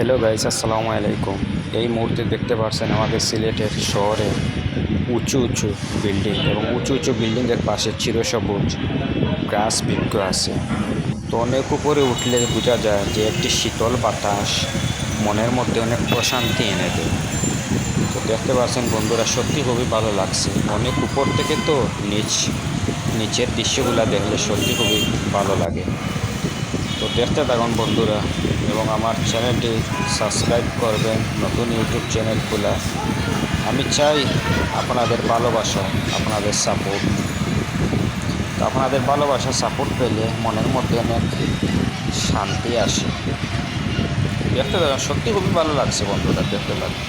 Hello guys আসসালামু আলাইকুম এই মুহূর্তে দেখতে পাচ্ছেন আমাদের সিলেটের শহরে উঁচু উঁচু বিল্ডিং এবং উঁচু উঁচু বিল্ডিংয়ের পাশে চিরসবুজ গ্রাস বৃক্ষ আছে। তো অনেক উপরে উঠলে বোঝা যায় যে একটি শীতল বাতাস মনের মধ্যে অনেক প্রশান্তি এনে দেয়। তো দেখতে পাচ্ছেন বন্ধুরা, সত্যি খুবই ভালো লাগছে। অনেক উপর থেকে তো নিচ, নিচের দৃশ্যগুলো দেখলে সত্যি খুবই ভালো লাগে। তো দেখতে থাকুন বন্ধুরা। এবং আমার চ্যানেলটি সাবস্ক্রাইব করবেন, নতুন ইউটিউব চ্যানেল খোলা। আমি চাই আপনাদের ভালোবাসা, আপনাদের সাপোর্ট তো আপনাদের ভালোবাসা সাপোর্ট পেলে মনের মধ্যে অনেক শান্তি আসে। দেখতে সত্যি খুবই ভালো লাগছে বন্ধুরা, দেখতে থাকুন।